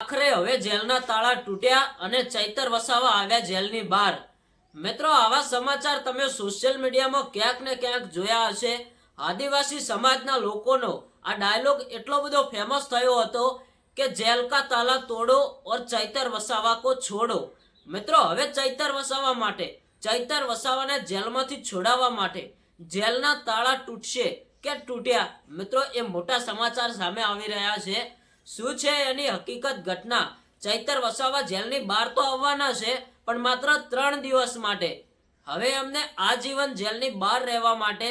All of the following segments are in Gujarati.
આખરે હવે જેલના તાળા તૂટ્યા અને ચૈતર વસાવા આવ્યા જેલની બહાર. મિત્રો, આવા સમાચાર તમે સોશિયલ મીડિયામાં ક્યાંક ને ક્યાંક જોયા હશે. આદિવાસી સમાજના લોકોનો આ ડાયલોગ એટલો બધો ફેમસ થયો હતો કે જેલ કા તાલા તોડો ઓર ચૈતર વસાવા કો છોડો. મિત્રો, હવે ચૈતર વસાવા માટે, ચૈતર વસાવાને જેલમાંથી છોડાવવા માટે જેલના તાળા તૂટશે કે તૂટ્યા? મિત્રો, એ મોટા સમાચાર સામે આવી રહ્યા છે. શું છે એની હકીકત ઘટના? ચૈતર વસાવા જેલની બહાર તો આવવાના છે, પણ માત્ર ત્રણ દિવસ માટે. હવે એમને આજીવન જેલની બહાર રહેવા માટે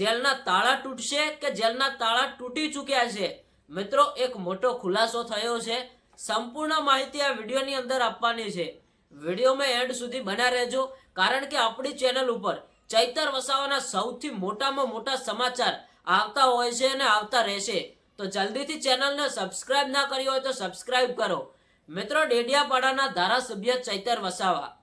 જેલના તાળા તૂટશે કે જેલના તાળા તૂટી ચૂક્યા છે? મિત્રો, એક મોટો ખુલાસો થયો છે. સંપૂર્ણ માહિતી આ વિડીયોની અંદર આપવાની છે. વિડીયોમાં એન્ડ સુધી બન્યા રહેજો, કારણ કે આપણી ચેનલ ઉપર ચૈતર વસાવાના સૌથી મોટામાં મોટા સમાચાર આવતા હોય છે અને આવતા રહેશે. તો જલ્દીથી ચેનલને સબસ્ક્રાઇબ ના કરી હોય તો સબસ્ક્રાઇબ કરો. મિત્રો, ડેડિયાપાડાના ધારાસભ્ય ચૈતર વસાવા.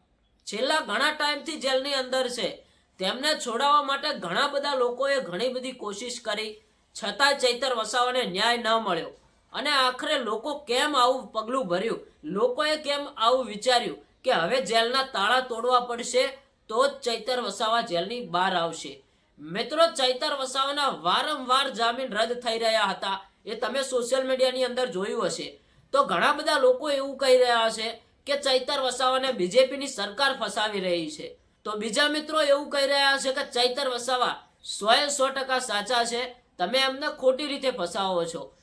છેલ્લા ઘણા ટાઈમથી જેલની અંદર છે. તેમને છોડાવવા માટે ઘણા બધા લોકોએ ઘણી બધી કોશિશ કરી. છતાંય ચૈતર વસાવાને ન્યાય ન મળ્યો. અને આખરે લોકો કેમ આવું પગલું ભર્યું? લોકોએ કેમ આવું વિચાર્યું કે હવે જેલના તાળા તોડવા પડશે, તો જ ચૈતર વસાવા જેલની બહાર આવશે? મિત્રો, ચૈતર વસાવાના વારંવાર જામીન રદ થઈ રહ્યા હતા. એ તમે સોશિયલ મીડિયાની અંદર જોયું હશે. તો ઘણા બધા લોકો એવું કહી રહ્યા છે કે ચૈતર વસાવાને બીજેપીની સરકાર ફસાવી રહી છે. તો બીજા મિત્રો એવું કહી રહ્યા છે કે ચૈતર વસાવા સોએ સો ટકા સાચા છે. તમે એમને ખોટી રીતે ફસાવો છો.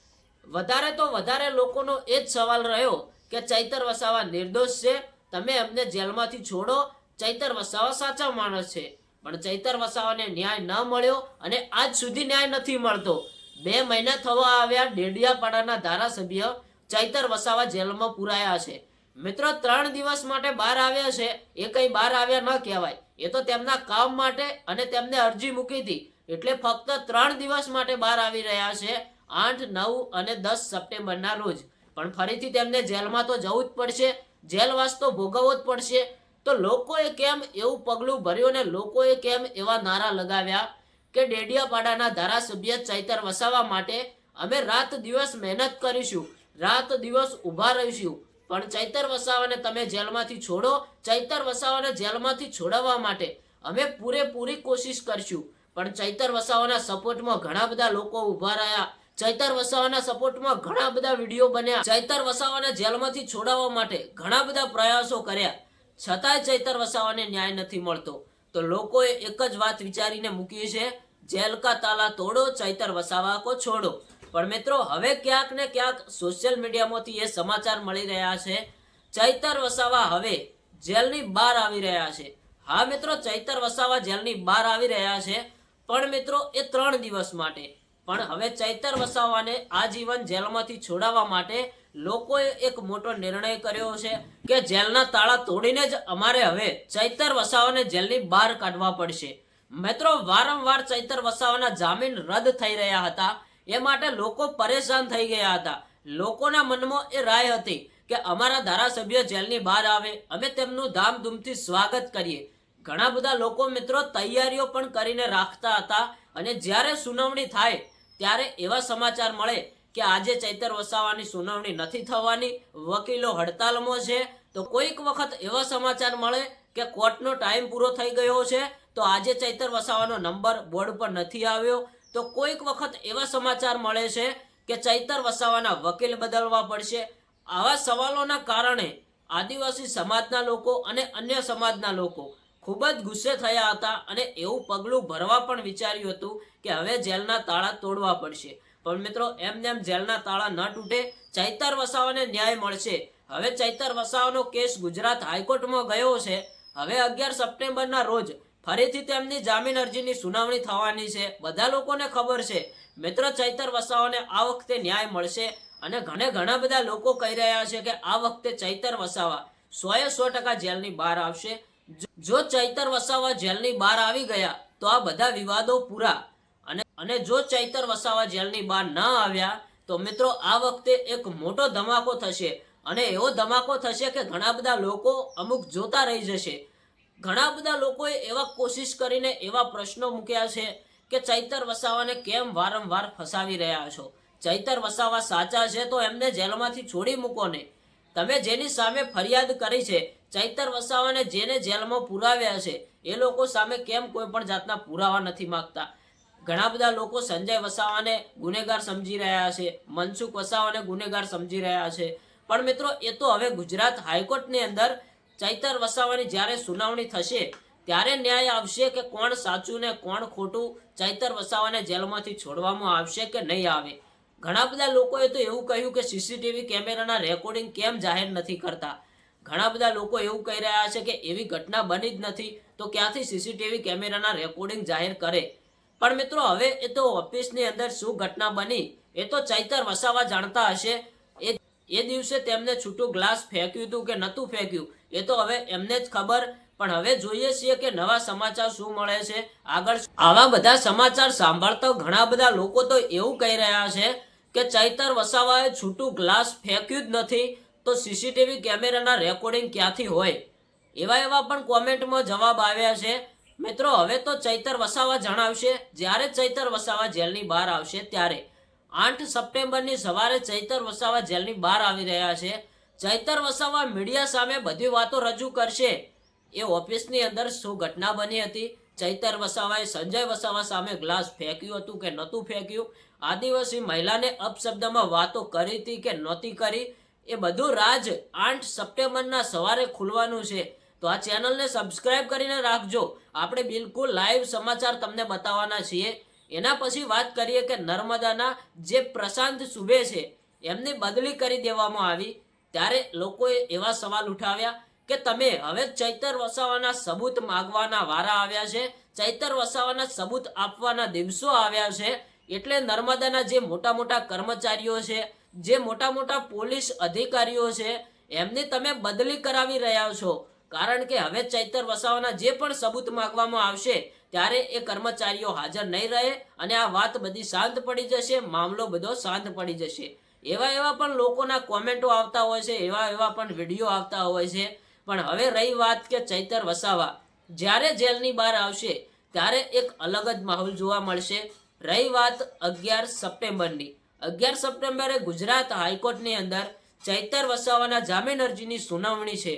વધારે તો વધારે લોકોનો એ જ સવાલ રહ્યો કે ચૈતર વસાવા નિર્દોષ છે? તમે એમને જેલમાંથી છોડો. ચૈતર વસાવા સાચા માણસ છે. પણ ચૈતર વસાવાને ન્યાય ન મળ્યો અને આજ સુધી ન્યાય નથી મળતો. બે મહિના થવા આવ્યા ડેડિયાપાડાના ધારાસભ્ય ચૈતર વસાવા જેલમાં પુરાયા છે. મિત્રો, ત્રણ દિવસ માટે બહાર આવ્યા છે. એ કઈ બહાર આવ્યા ન કહેવાય. એ તો તેમના કામ માટે અને તેમને અરજી મૂકી હતી એટલે ફક્ત ત્રણ દિવસ માટે બહાર આવી રહ્યા છે, આઠ, નવ અને દસ સપ્ટેમ્બરના રોજ. પણ ફરીથી તેમને જેલમાં તો જવું જ પડશે. જેલવાસ તો ભોગવવો જ પડશે. તો લોકોએ કેમ એવું પગલું ભર્યું ને લોકોએ કેમ એવા નારા લગાવ્યા કે ડેડિયાપાડાના ધારાસભ્ય ચૈતર વસાવા માટે અમે રાત દિવસ મહેનત કરીશું, રાત દિવસ ઊભા રહીશું. પણ ચૈતર વસાવાને તમે જેલમાંથી છોડો, ચૈતર વસાવાને જેલમાંથી છોડાવવા માટે અમે પૂરેપૂરી કોશિશ કરશું. પણ ચૈતર વસાવાના સપોર્ટમાં ઘણા બધા લોકો ઊભા રહ્યા. ચૈતર વસાવાના સપોર્ટમાં ઘણા બધા વીડિયો બન્યા. ચૈતર વસાવાને જેલમાંથી છોડાવવા માટે ઘણા બધા પ્રયાસો કર્યા. છતાંય ચૈતર વસાવાને ન્યાય નથી મળતો. તો લોકોએ એક જ વાત વિચારીને મૂકી છે, જેલ કા તાલા તોડો, ચૈતર વસાવા કો છોડો. પણ મિત્રો, હવે ક્યાંક ને ક્યાંક સોશિયલ મીડિયામાંથી એ સમાચાર મળી રહ્યા છે, ચૈતર વસાવા હવે જેલની બહાર આવી રહ્યા છે. હા મિત્રો, ચૈતર વસાવા જેલની બહાર આવી રહ્યા છે, પણ મિત્રો, એ ત્રણ દિવસ માટે. પણ હવે ચૈતર વસાવાને આજીવન જેલમાંથી છોડાવવા માટે લોકોએ એક મોટો નિર્ણય કર્યો છે કે જેલના તાળા તોડીને જ અમારે હવે ચૈતર વસાવાને જેલની બહાર કાઢવા પડશે. મિત્રો, વારંવાર ચૈતર વસાવાના જામીન રદ થઈ રહ્યા હતા. એ માટે લોકો પરેશાન થઈ ગયા હતા. લોકોના મનમાં એ રાય હતી કે અમારા ધારાસભ્ય જેલની બહાર આવે. અમે તેમનું ધામધૂમથી સ્વાગત કરીએ. ઘણા બધા લોકો, મિત્રો, તૈયારીઓ પણ કરીને રાખતા હતા. અને જ્યારે સુનાવણી થાય, ત્યારે એવા સમાચાર મળે કે આજે ચૈતર વસાવાની સુનાવણી નથી થવાની, વકીલો હડતાલમાં છે. તો કોઈક વખત એવા સમાચાર મળે કે કોર્ટનો ટાઈમ પૂરો થઈ ગયો છે, તો આજે ચૈતર વસાવાનો નંબર બોર્ડ પર નથી આવ્યો. તો કોઈક વખત એવા સમાચાર મળે છે કે ચૈતર વસાવાના વકીલ બદલવા પડશે. આવા સવાલોના કારણે આદિવાસી સમાજના લોકો અને અન્ય સમાજના લોકો ખૂબ જ ગુસ્સે થયા હતા અને એવું પગલું ભરવા પણ વિચાર્યું હતું કે હવે જેલના તાળા તોડવા પડશે. પણ મિત્રો, એમ જેમ જેલના તાળા ન તૂટે, ચૈતર વસાવાને ન્યાય મળશે. હવે ચૈતર વસાવાનો કેસ ગુજરાત હાઈકોર્ટમાં ગયો છે. હવે અગિયાર સપ્ટેમ્બરના રોજ ફરીથી તેમની જામીન અરજીની સુનાવણી થવાની છે. બધા લોકોને ખબર છે. મિત્રો, ચૈતર વસાવાને આ વખતે ન્યાય મળશે અને ઘણે ઘણા બધા લોકો કહી રહ્યા છે કે આ વખતે ચૈતર વસાવા સોએ સો ટકા જેલની બહાર આવશે. જો ચૈતર વસાવા જેલની બહાર આવી ગયા, તો આ બધા વિવાદો પૂરા. અને જો ચૈતર વસાવા જેલની બહાર ન આવ્યા, તો મિત્રો આ વખતે એક મોટો ધમાકો થશે. અને એવો ધમાકો થશે કે ઘણા બધા લોકો અમુક જોતા રહી જશે. ઘણા બધા લોકોએ એવા કોશિશ કરીને એવા પ્રશ્નો મૂક્યા છે કે ચૈતર વસાવાને કેમ વારંવાર ફસાવી રહ્યા છો? ચૈતર વસાવા સાચા છે તો એમને જેલમાંથી છોડી મૂકો ને. તમે જેની સામે ફરિયાદ કરી છે, ચૈતર વસાવાને જેને જેલમાં પુરાવ્યા છે, એ લોકો સામે કેમ કોઈ પણ જાતના પુરાવા નથી માંગતા? ઘણા બધા લોકો સંજય વસાવાને ગુનેગાર સમજી રહ્યા છે, મનસુખ વસાવાને ગુનેગાર સમજી રહ્યા છે. પણ મિત્રો, એ તો હવે ગુજરાત હાઈકોર્ટની અંદર ચૈતર વસાવાની જ્યારે સુનાવણી થશે, ત્યારે ન્યાય આવશે કે કોણ સાચું ને કોણ ખોટું ચૈતર વસાવાને જેલમાંથી છોડવામાં આવશે કે નહીં આવે? ઘણા બધા લોકોએ તો એવું કહ્યું કે સીસીટીવી કેમેરાના રેકોર્ડિંગ કેમ જાહેર નથી કરતા? ઘણા બધા લોકો એવું કહી રહ્યા છે કે એવી ઘટના બની જ નથી, તો ક્યાંથી સીસીટીવી કેમેરાના રેકોર્ડિંગ જાહેર કરે? પણ મિત્રો, હવે એ તો ઓફિસની અંદર શું ઘટના બની, એ તો ચૈતર વસાવા જાણતા હશે. એ એ દિવસે તેમને છૂટું ગ્લાસ ફેંક્યું હતું કે નહોતું ફેંક્યું, એ તો હવે એમને જ ખબર. પણ હવે જોઈએ છીએ કે નવા સમાચાર શું મળે છે. આગળ આવા બધા સમાચાર સાંભળતા ઘણા બધા લોકો તો એવું કહી રહ્યા છે કે ચૈતર વસાવાએ છૂટું ગ્લાસ ફેંક્યું જ નથી, તો સીસીટીવી કેમેરાના રેકોર્ડિંગ ક્યાંથી હોય? એવા એવા પણ કોમેન્ટમાં જવાબ આવ્યા છે. મિત્રો, હવે તો ચૈતર વસાવા જણાવશે. જ્યારે ચૈતર વસાવા જેલની બહાર આવશે ત્યારે આઠ સપ્ટેમ્બરની સવારે ચૈતર વસાવા જેલની બહાર આવી રહ્યા છે. ચૈતર વસાવા મીડિયા સામે બધી વાતો રજૂ કરશે. એ ઓફિસની અંદર શું ઘટના બની હતી? ચૈતર વસાવાએ સંજય વસાવા સામે ગ્લાસ ફેંક્યું હતું કે નહોતું ફેંક્યું? આદિવાસી મહિલાને અપશબ્દમાં વાતો કરી હતી કે નહોતી કરી? એ બધું રાજ આઠ સપ્ટેમ્બરના સવારે ખુલવાનું છે. તો આ ચેનલને સબસ્ક્રાઇબ કરીને રાખજો. આપણે બિલકુલ લાઈવ સમાચાર તમને બતાવવાના છીએ. એના પછી વાત કરીએ કે નર્મદાના જે પ્રશાંત સુબે છે, એમની બદલી કરી દેવામાં આવી. ત્યારે લોકોએ એવા સવાલ ઉઠાવ્યા કે તમે હવે ચૈતર વસાવાના સબૂત માગવાના વારા આવ્યા છે, ચૈતર વસાવાના સબૂત આપવાના દિવસો આવ્યા છે, એટલે નર્મદાના જે મોટા મોટા કર્મચારીઓ છે, જે મોટા મોટા પોલીસ અધિકારીઓ છે, એમની તમે બદલી કરાવી રહ્યા છો. કારણ કે હવે ચૈતર વસાવાના જે પણ સબૂત માંગવામાં આવશે, ત્યારે એ કર્મચારીઓ હાજર નહીં રહે અને આ વાત બધી શાંત પડી જશે, મામલો બધો શાંત પડી જશે. એવા એવા પણ લોકોના કોમેન્ટો આવતા હોય છે, એવા એવા પણ વીડિયો આવતા હોય છે. પણ હવે રહી વાત કે ચૈતર વસાવા જ્યારે જેલની બહાર આવશે, ત્યારે એક અલગ જ માહોલ જોવા મળશે. રહી વાત અગિયાર સપ્ટેમ્બરની. અગિયાર સપ્ટેમ્બરે ગુજરાત હાઈકોર્ટની અંદર ચૈતર વસાવાના જામીન અરજીની સુનાવણી છે.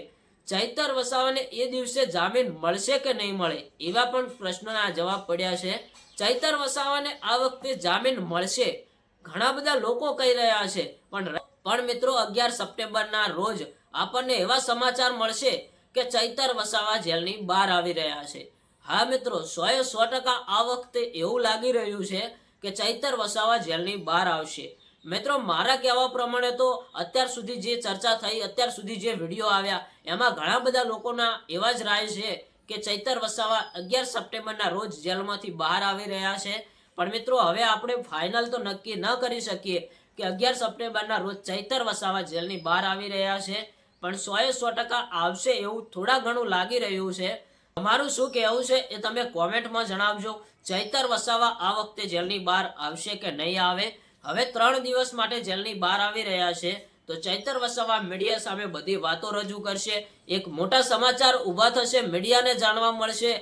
ચૈતર વસાવાને એ દિવસે જામીન મળશે કે નહીં મળે? એવા પણ પ્રશ્નના જવાબ પડ્યા છે. ચૈતર વસાવાને આ વખતે જામીન મળશે. ઘણા બધા લોકો કહી રહ્યા છે. પણ પણ મિત્રો, અગિયાર સપ્ટેમ્બરના રોજ આપણને એવા સમાચાર મળશે કે ચૈતર વસાવા જેલની બહાર આવી રહ્યા છે. હા મિત્રો, સોએ સો ટકા આ વખતે એવું લાગી રહ્યું છે કે ચૈતર વસાવા જેલની બહાર આવશે. મિત્રો, મારા કહેવા પ્રમાણે તો અત્યાર સુધી જે ચર્ચા થઈ, અત્યાર સુધી જે વીડિયો આવ્યા, એમાં ઘણા બધા લોકોના એવા જ રાય છે કે ચૈતર વસાવા અગિયાર સપ્ટેમ્બરના રોજ જેલમાંથી બહાર આવી રહ્યા છે. પણ મિત્રો, હવે આપણે ફાઇનલ તો નક્કી ન કરી શકીએ કે અગિયાર સપ્ટેમ્બરના રોજ ચૈતર વસાવા જેલની બહાર આવી રહ્યા છે. પણ સોએ સો ટકા આવશે એવું થોડા ઘણું લાગી રહ્યું છે. તમારું શું કહેવું છે એ તમે કોમેન્ટમાં જણાવજો. ચૈતર વસાવા આ વખતે જેલની બહાર આવશે કે નહીં આવે? હવે ત્રણ દિવસ માટે જેલની બહાર આવી રહ્યા છે. તો ચૈતર વસાવા મીડિયા સામે બધી વાતો રજૂ કરશે. એક મોટા સમાચાર ઊભા થશે, મીડિયાને જાણવા મળશે,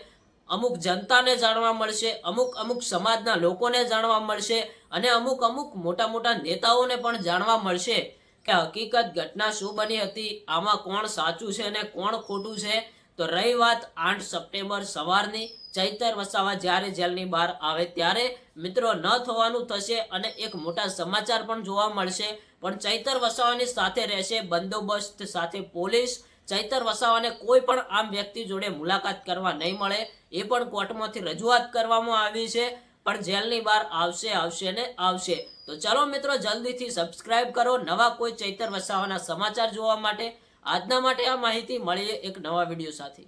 અમુક જનતાને જાણવા મળશે, અમુક અમુક સમાજના લોકોને જાણવા મળશે, અને અમુક અમુક મોટા મોટા નેતાઓને પણ જાણવા મળશે કે હકીકત ઘટના શું બની હતી, આમાં કોણ સાચું છે અને કોણ ખોટું છે. તો રહી વાત આઠ સપ્ટેમ્બર સવારની. ચૈતર વસાવા જ્યારે જેલની બહાર આવે ત્યારે મિત્રો ન થવાનું થશે અને એક મોટા સમાચાર પણ જોવા મળશે. પણ ચૈતર વસાવાની સાથે રહેશે બંદોબસ્ત સાથે પોલીસ. ચૈતર વસાવાને કોઈ પણ આમ વ્યક્તિ જોડે મુલાકાત કરવા નહીં મળે. એ પણ કોર્ટમાંથી રજૂઆત કરવામાં આવી છે. પણ જેલની બહાર આવશે આવશે ને આવશે. તો ચલો મિત્રો જલ્દીથી સબસ્ક્રાઇબ કરો. નવા કોઈ ચૈતર વસાવાના સમાચાર જોવા માટે. આજના માટે આ માહિતી મળીએ એક નવા વીડિયો સાથે.